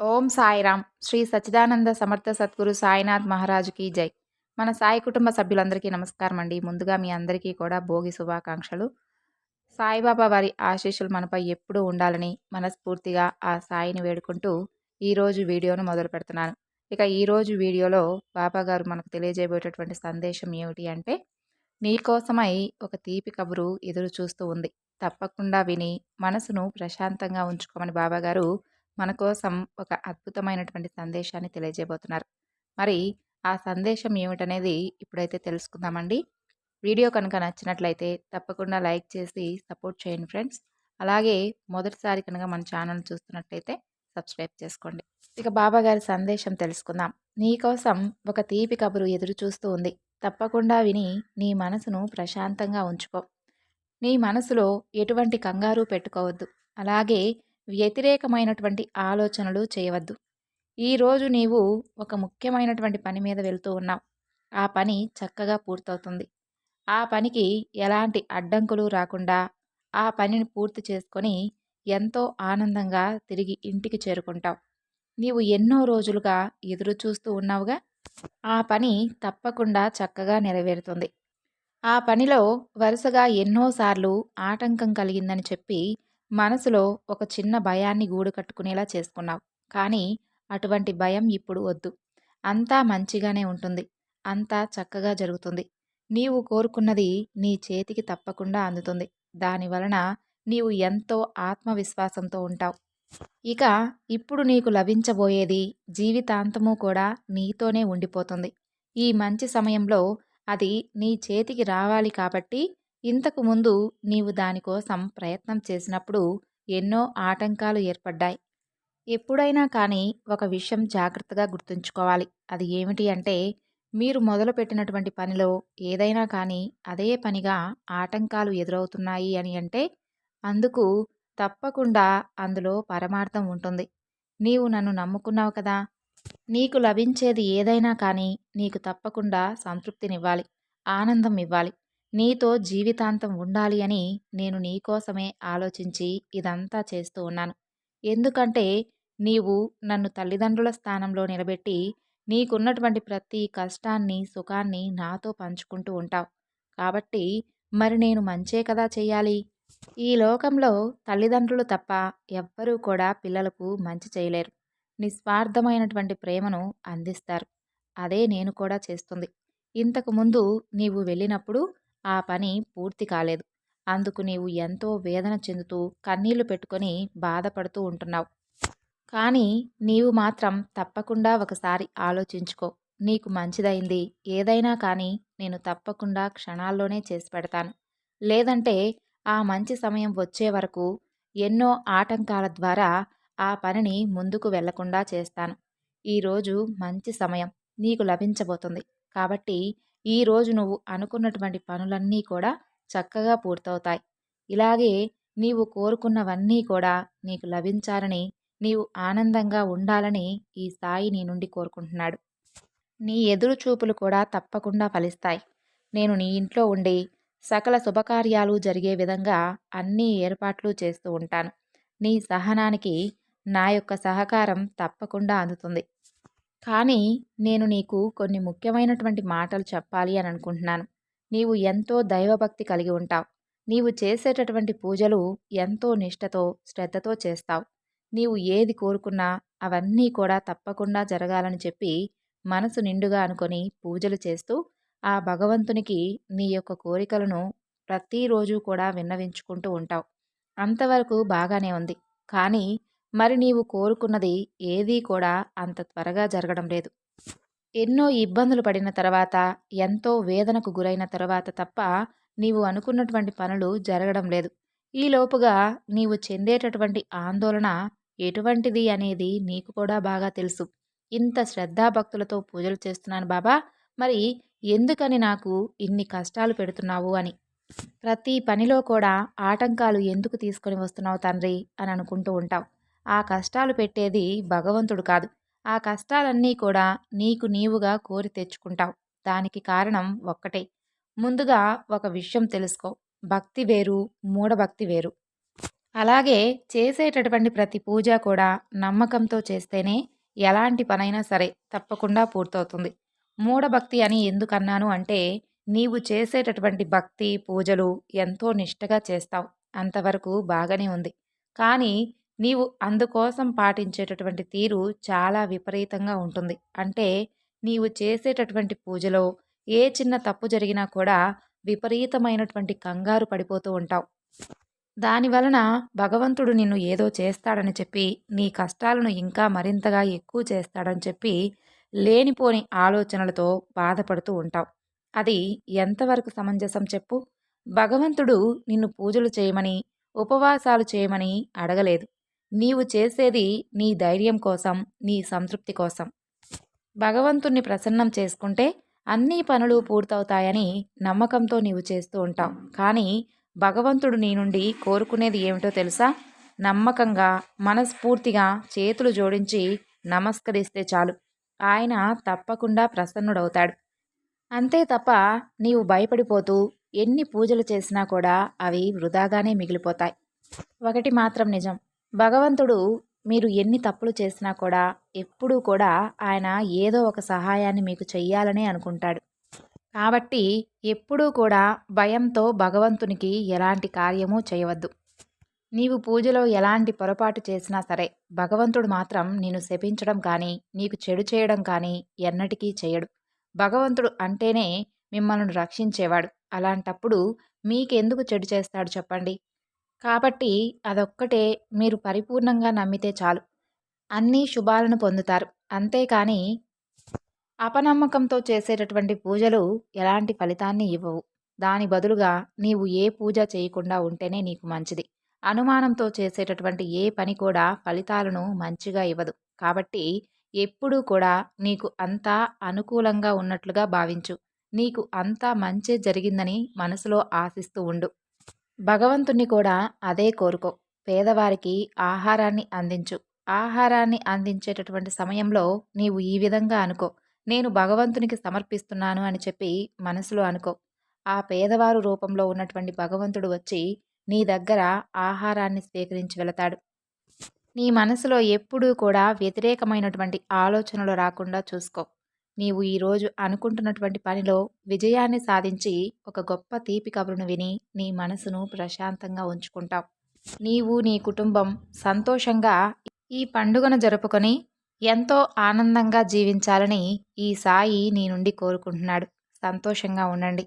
ఓం సాయిరామ్. శ్రీ సచ్చిదానంద సమర్థ సద్గురు సాయినాథ్ మహారాజుకి జై. మన సాయి కుటుంబ సభ్యులందరికీ నమస్కారం అండి. ముందుగా మీ అందరికీ కూడా భోగి శుభాకాంక్షలు. సాయిబాబా వారి ఆశీస్సులు మనపై ఎప్పుడూ ఉండాలని మనస్ఫూర్తిగా ఆ సాయిని వేడుకుంటూ ఈరోజు వీడియోను మొదలు పెడుతున్నాను. ఇక ఈరోజు వీడియోలో బాబా గారు మనకు తెలియజేయబోయేటటువంటి సందేశం ఏమిటి అంటే నీకోసమై ఒక తీపి కబురు ఎదురు చూస్తూ ఉంది. తప్పకుండా విని మనసును ప్రశాంతంగా ఉంచుకోమని బాబాగారు మన కోసం ఒక అద్భుతమైనటువంటి సందేశాన్ని తెలియజేయబోతున్నారు. మరి ఆ సందేశం ఏమిటనేది ఇప్పుడైతే తెలుసుకుందామండి. వీడియో కనుక నచ్చినట్లయితే తప్పకుండా లైక్ చేసి సపోర్ట్ చేయండి ఫ్రెండ్స్. అలాగే మొదటిసారి కనుక మన ఛానల్ చూస్తున్నట్లయితే సబ్స్క్రైబ్ చేసుకోండి. ఇక బాబా గారి సందేశం తెలుసుకుందాం. నీకోసం ఒక తీపి కబురు ఎదురు చూస్తూ ఉంది. తప్పకుండా విని నీ మనసును ప్రశాంతంగా ఉంచుకో. నీ మనసులో ఎటువంటి కంగారు పెట్టుకోవద్దు. అలాగే వ్యతిరేకమైనటువంటి ఆలోచనలు చేయవద్దు. ఈరోజు నీవు ఒక ముఖ్యమైనటువంటి పని మీద వెళ్తూ ఉన్నావు. ఆ పని చక్కగా పూర్తవుతుంది. ఆ పనికి ఎలాంటి అడ్డంకులు రాకుండా ఆ పనిని పూర్తి చేసుకొని ఎంతో ఆనందంగా తిరిగి ఇంటికి చేరుకుంటావు. నీవు ఎన్నో రోజులుగా ఎదురు చూస్తూ ఉన్నావుగా. ఆ పని తప్పకుండా చక్కగా నెరవేరుతుంది. ఆ పనిలో వరుసగా ఎన్నోసార్లు ఆటంకం కలిగిందని చెప్పి మనసులో ఒక చిన్న భయాన్ని గూడు కట్టుకునేలా చేసుకున్నావు. కానీ అటువంటి భయం ఇప్పుడు వద్దు. అంతా మంచిగానే ఉంటుంది. అంతా చక్కగా జరుగుతుంది. నీవు కోరుకున్నది నీ చేతికి తప్పకుండా అందుతుంది. దానివలన నీవు ఎంతో ఆత్మవిశ్వాసంతో ఉంటావు. ఇక ఇప్పుడు నీకు లభించబోయేది జీవితాంతము కూడా నీతోనే ఉండిపోతుంది. ఈ మంచి సమయంలో అది నీ చేతికి రావాలి కాబట్టి ఇంతకు ముందు నీవు దానికోసం ప్రయత్నం చేసినప్పుడు ఎన్నో ఆటంకాలు ఏర్పడ్డాయి. ఎప్పుడైనా కానీ ఒక విషయం జాగ్రత్తగా గుర్తుంచుకోవాలి. అది ఏమిటి అంటే మీరు మొదలుపెట్టినటువంటి పనిలో ఏదైనా కానీ అదే పనిగా ఆటంకాలు ఎదురవుతున్నాయి అని అంటే అందుకు తప్పకుండా అందులో పరమార్థం ఉంటుంది. నీవు నన్ను నమ్ముకున్నావు కదా! నీకు లభించేది ఏదైనా కానీ నీకు తప్పకుండా సంతృప్తినివ్వాలి. ఆనందం ఇవ్వాలి. నీతో జీవితాంతం ఉండాలి అని నేను నీకోసమే ఆలోచించి ఇదంతా చేస్తూ ఉన్నాను. ఎందుకంటే నీవు నన్ను తల్లిదండ్రుల స్థానంలో నిలబెట్టి నీకున్నటువంటి ప్రతి కష్టాన్ని సుఖాన్ని నాతో పంచుకుంటూ ఉంటావు. కాబట్టి మరి నేను మంచే కదా చేయాలి ఈ లోకంలో తల్లిదండ్రులు తప్ప ఎవ్వరూ కూడా పిల్లలకు మంచి చేయలేరు. నిస్వార్థమైనటువంటి ప్రేమను అందిస్తారు. అదే నేను కూడా చేస్తుంది. ఇంతకుముందు నీవు వెళ్ళినప్పుడు ఆ పని పూర్తి కాలేదు. అందుకు నీవు ఎంతో వేదన చెందుతూ కన్నీళ్ళు పెట్టుకొని బాధపడుతూ ఉంటున్నావు. కానీ నీవు మాత్రం తప్పకుండా ఒకసారి ఆలోచించుకో. నీకు మంచిదైంది. ఏదైనా కానీ నేను తప్పకుండా క్షణాల్లోనే చేసి పెడతాను. లేదంటే ఆ మంచి సమయం వచ్చే వరకు ఎన్నో ఆటంకాల ద్వారా ఆ పనిని ముందుకు వెళ్ళకుండా చేస్తాను. ఈరోజు మంచి సమయం. నీకు లభించబోతుంది. కాబట్టి ఈరోజు నువ్వు అనుకున్నటువంటి పనులన్నీ కూడా చక్కగా పూర్తవుతాయి. ఇలాగే నీవు కోరుకున్నవన్నీ కూడా నీకు లభించాలని నీవు ఆనందంగా ఉండాలని ఈ సాయి నీ నుండి కోరుకుంటున్నాడు. నీ ఎదురు చూపులు కూడా తప్పకుండా ఫలిస్తాయి. నేను నీ ఇంట్లో ఉండి సకల శుభకార్యాలు జరిగే విధంగా అన్ని ఏర్పాట్లు చేస్తూ ఉంటాను. నీ సహనానికి నా యొక్క సహకారం తప్పకుండా అందుతుంది. కానీ నేను నీకు కొన్ని ముఖ్యమైనటువంటి మాటలు చెప్పాలి అని అనుకుంటున్నాను. నీవు ఎంతో దైవభక్తి కలిగి ఉంటావు. నీవు చేసేటటువంటి పూజలు ఎంతో నిష్టతో శ్రద్ధతో చేస్తావు. నీవు ఏది కోరుకున్నా అవన్నీ కూడా తప్పకుండా జరగాలని చెప్పి మనసు నిండుగా అనుకొని పూజలు చేస్తూ ఆ భగవంతునికి నీ యొక్క కోరికలను ప్రతిరోజు కూడా విన్నవించుకుంటూ ఉంటావు. అంతవరకు బాగానే ఉంది. కానీ మరి నీవు కోరుకున్నది ఏదీ కూడా అంత త్వరగా జరగడం లేదు. ఎన్నో ఇబ్బందులు పడిన తర్వాత ఎంతో వేదనకు గురైన తర్వాత తప్ప నీవు అనుకున్నటువంటి పనులు జరగడం లేదు. ఈలోపుగా నీవు చెందేటటువంటి ఆందోళన ఎటువంటిది అనేది నీకు కూడా బాగా తెలుసు. ఇంత శ్రద్ధాభక్తులతో పూజలు చేస్తున్నాను బాబా మరి ఎందుకని నాకు ఇన్ని కష్టాలు పెడుతున్నావు అని? ప్రతి పనిలో కూడా ఆటంకాలు ఎందుకు తీసుకొని వస్తున్నావు తండ్రి అని అనుకుంటూ ఉంటావు. ఆ కష్టాలు పెట్టేది భగవంతుడు కాదు. ఆ కష్టాలన్నీ కూడా నీకు నీవుగా కోరి తెచ్చుకుంటావు. దానికి కారణం ఒక్కటే. ముందుగా ఒక విషయం తెలుసుకో. భక్తి వేరు మూఢభక్తి వేరు. అలాగే చేసేటటువంటి ప్రతి పూజ కూడా నమ్మకంతో చేస్తేనే ఎలాంటి పనైనా సరే తప్పకుండా పూర్తవుతుంది. మూఢభక్తి అని ఎందుకన్నాను అంటే నీవు చేసేటటువంటి భక్తి పూజలు ఎంతో నిష్టగా చేస్తావు. అంతవరకు బాగానే ఉంది. కానీ నీవు అందుకోసం పాటించేటటువంటి తీరు చాలా విపరీతంగా ఉంటుంది. అంటే నీవు చేసేటటువంటి పూజలో ఏ చిన్న తప్పు జరిగినా కూడా విపరీతమైనటువంటి కంగారు పడిపోతూ ఉంటావు. దాని వలన భగవంతుడు నిన్ను ఏదో చేస్తాడని చెప్పి నీ కష్టాలను ఇంకా మరింతగా ఎక్కువ చేస్తాడని చెప్పి లేనిపోని ఆలోచనలతో బాధపడుతూ ఉంటావు. అది ఎంతవరకు సమంజసం చెప్పు? భగవంతుడు నిన్ను పూజలు చేయమని ఉపవాసాలు చేయమని అడగలేదు. నీవు చేసేది నీ ధైర్యం కోసం నీ సంతృప్తి కోసం. భగవంతుణ్ణి ప్రసన్నం చేసుకుంటే అన్ని పనులు పూర్తవుతాయని నమ్మకంతో నీవు చేస్తూ ఉంటావు. కానీ భగవంతుడు నీ నుండి కోరుకునేది ఏమిటో తెలుసా? నమ్మకంగా మనస్ఫూర్తిగా చేతులు జోడించి నమస్కరిస్తే చాలు. ఆయన తప్పకుండా ప్రసన్నుడవుతాడు. అంతే తప్ప నీవు భయపడిపోతూ ఎన్ని పూజలు చేసినా కూడా అవి వృధాగానే మిగిలిపోతాయి. ఒకటి మాత్రం నిజం. భగవంతుడు మీరు ఎన్ని తప్పులు చేసినా కూడా ఎప్పుడూ కూడా ఆయన ఏదో ఒక సహాయాన్ని మీకు చెయ్యాలనే అనుకుంటాడు. కాబట్టి ఎప్పుడూ కూడా భయంతో భగవంతునికి ఎలాంటి కార్యము చేయవద్దు. నీవు పూజలో ఎలాంటి పొరపాటు చేసినా సరే భగవంతుడు మాత్రం నేను శపించడం కానీ నీకు చెడు చేయడం కానీ ఎన్నటికీ చేయడు. భగవంతుడు అంటేనే మిమ్మల్ని రక్షించేవాడు. అలాంటప్పుడు మీకెందుకు చెడు చేస్తాడు చెప్పండి? కాబట్టి అదొక్కటే మీరు పరిపూర్ణంగా నమ్మితే చాలు. అన్నీ శుభాలను పొందుతారు. అంతేకాని అపనమ్మకంతో చేసేటటువంటి పూజలు ఎలాంటి ఫలితాన్ని ఇవ్వవు. దాని బదులుగా నీవు ఏ పూజ చేయకుండా ఉంటేనే నీకు మంచిది. అనుమానంతో చేసేటటువంటి ఏ పని కూడా ఫలితాలను మంచిగా ఇవ్వదు. కాబట్టి ఎప్పుడూ కూడా నీకు అంతా అనుకూలంగా ఉన్నట్లుగా భావించు. నీకు అంతా మంచే జరిగిందని మనసులో ఆశిస్తూ ఉండు. భగవంతుణ్ణి కూడా అదే కోరుకో. పేదవారికి ఆహారాన్ని అందించు. ఆహారాన్ని అందించేటటువంటి సమయంలో నీవు ఈ విధంగా అనుకో. నేను భగవంతునికి సమర్పిస్తున్నాను అని చెప్పి మనసులో అనుకో. ఆ పేదవారు రూపంలో ఉన్నటువంటి భగవంతుడు వచ్చి నీ దగ్గర ఆహారాన్ని స్వీకరించి వెళతాడు. నీ మనసులో ఎప్పుడూ కూడా వ్యతిరేకమైనటువంటి ఆలోచనలు రాకుండా చూసుకో. నీవు ఈరోజు అనుకుంటున్నటువంటి పనిలో విజయాన్ని సాధించి ఒక గొప్ప తీపి కబురును విని నీ మనసును ప్రశాంతంగా ఉంచుకుంటావు. నీవు నీ కుటుంబం సంతోషంగా ఈ పండుగను జరుపుకొని ఎంతో ఆనందంగా జీవించాలని ఈ సాయి నీ నుండి కోరుకుంటున్నాడు. సంతోషంగా ఉండండి.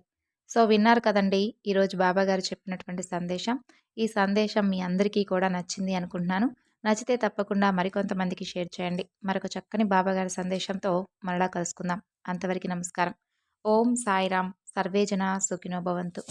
సో విన్నారు కదండి ఈరోజు బాబాగారు చెప్పినటువంటి సందేశం. ఈ సందేశం మీ అందరికీ కూడా నచ్చింది అనుకుంటున్నాను. నచ్చితే తప్పకుండా మరికొంతమందికి షేర్ చేయండి. మరొక చక్కని బాబాగారి సందేశంతో మరలా కలుసుకుందాం. అంతవరకు నమస్కారం. ఓం సాయిరామ్ సర్వేజన సుఖినోభవంతు